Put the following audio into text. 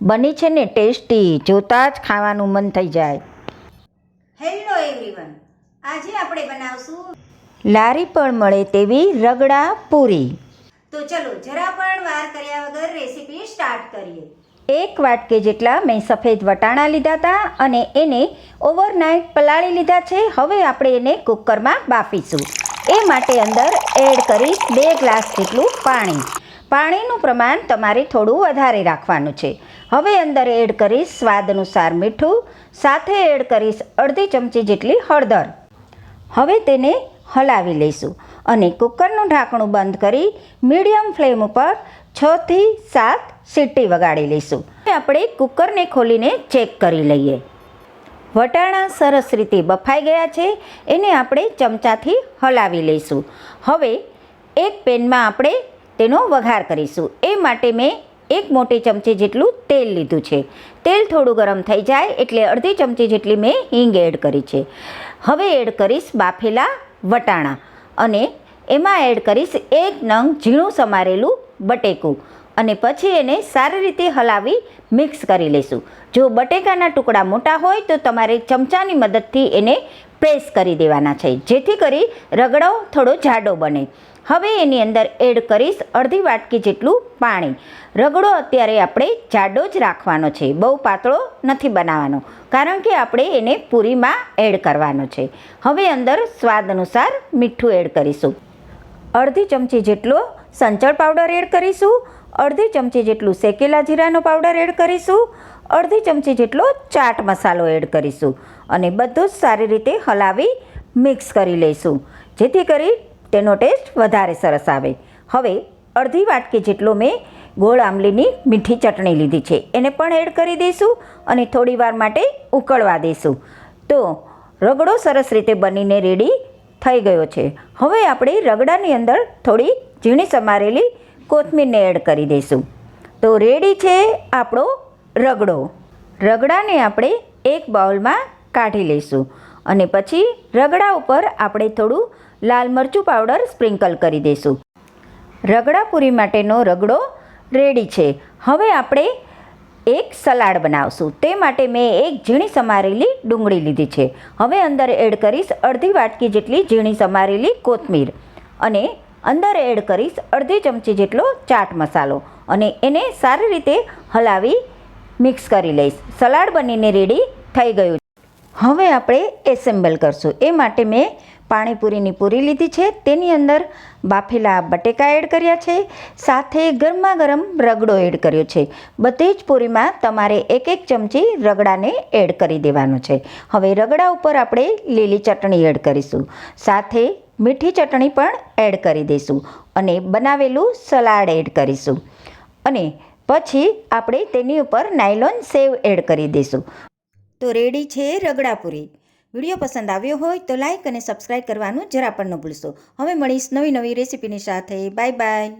બની છે ને ટેસ્ટી જોતાં જ ખાવાનું મન થઈ જાય. હેલો એવરીવન આજે આપણે બનાવશું લારી પણ મળે તેવી રગડા પૂરી. તો ચલો જરા પણ વાર કર્યા વગર રેસીપી સ્ટાર્ટ કરીએ. એક વાટકે જેટલા મેં સફેદ વટાણા લીધા હતા અને એને ઓવરનાઇટ પલાળી લીધા છે. હવે આપણે એને કુકરમાં બાફીશું. એ માટે અંદર એડ કરીશ બે ગ્લાસ જેટલું પાણી. પાણીનું પ્રમાણ તમારે થોડું વધારે રાખવાનું છે. હવે અંદર એડ કરીશ સ્વાદ અનુસાર મીઠું, સાથે એડ કરીશ અડધી ચમચી જેટલી હળદર. હવે તેને હલાવી લઈશું અને કુકરનું ઢાંકણું બંધ કરી મીડિયમ ફ્લેમ ઉપર છથી સાત સીટી વગાડી લઈશું. આપણે કુકરને ખોલીને ચેક કરી લઈએ. વટાણા સરસ રીતે બફાઈ ગયા છે, એને આપણે ચમચાથી હલાવી લઈશું. હવે એક પેનમાં આપણે તેનો વઘાર કરીશું. એ માટે મેં એક મોટી ચમચી જેટલું તેલ લીધું છે. તેલ થોડું ગરમ થઈ જાય એટલે અડધી ચમચી જેટલી મેં હિંગ એડ કરી છે. હવે એડ કરીશ બાફેલા વટાણા અને એમાં એડ કરીશ એક નંગ ઝીણું સમારેલું બટેકું અને પછી એને સારી રીતે હલાવી મિક્સ કરી લઈશું જો બટેકાના ટુકડા મોટા હોય તો તમારે ચમચાની મદદથી એને પ્રેસ કરી દેવાના છે. જેથી કરી રગડો થોડો જાડો બને. હવે એની અંદર એડ કરીશ અડધી વાટકી જેટલું પાણી. રગડો અત્યારે આપણે જાડો જ રાખવાનો છે. બહુ પાતળો નથી બનાવવાનો, કારણ કે આપણે એને પૂરીમાં એડ કરવાનો છે. હવે અંદર સ્વાદ અનુસાર મીઠું એડ કરીશું. અડધી ચમચી જેટલો સંચળ પાવડર એડ કરીશું. અડધી ચમચી જેટલું શેકેલા જીરાનો પાવડર એડ કરીશું. અડધી ચમચી જેટલો ચાટ મસાલો એડ કરીશું. અને બધું જ સારી રીતે હલાવી મિક્સ કરી લઈશું. જેથી કરી તેનો ટેસ્ટ વધારે સરસ આવે. હવે અડધી વાટકી જેટલો મેં ગોળ આંબલીની મીઠી ચટણી લીધી છે. એને પણ એડ કરી દઈશું અને થોડી વાર માટે ઉકળવા દઈશું. તો રગડો સરસ રીતે બનીને રેડી થઈ ગયો છે. હવે આપણે રગડાની અંદર થોડી ઝીણી સમારેલી કોથમીરને એડ કરી દઈશું. તો રેડી છે આપણો રગડો. રગડાને આપણે એક બાઉલમાં કાઢી લઈશું. અને પછી રગડા ઉપર આપણે થોડું લાલ મરચું પાવડર સ્પ્રિંકલ કરી દઈશું રગડાપુરી માટેનો રગડો રેડી છે. હવે આપણે એક સલાડ બનાવશું. તે માટે મેં એક ઝીણી સમારેલી ડુંગળી લીધી છે. હવે અંદર એડ કરીશ અડધી વાટકી જેટલી ઝીણી સમારેલી કોથમીર અને અંદર એડ કરીશ અડધી ચમચી જેટલો ચાટ મસાલો અને એને સારી રીતે હલાવી મિક્સ કરી લઈશ. સલાડ બનીને રેડી થઈ ગયું હવે આપણે એસેમ્બલ કરશું. એ માટે મેં પાણીપુરીની પૂરી લીધી છે. તેની અંદર બાફેલા બટેકા એડ કર્યા છે. સાથે ગરમા ગરમ રગડો એડ કર્યો છે. બધી જ પૂરીમાં તમારે એક એક ચમચી રગડાને એડ કરી દેવાનું છે. હવે રગડા ઉપર આપણે લીલી ચટણી એડ કરીશું. સાથે મીઠી ચટણી પણ એડ કરી દઈશું અને બનાવેલું સલાડ એડ કરીશું. અને પછી આપણે તેની ઉપર નાયલોન સેવ એડ કરી દઈશું. તો રેડી છે રગડાપુરી. વીડિયો પસંદ આવ્યો હોય તો લાઇક અને સબસ્ક્રાઈબ કરવાનું જરા પણ ન ભૂલશો. હવે મળીશ નવી નવી રેસીપીની સાથે. Bye bye.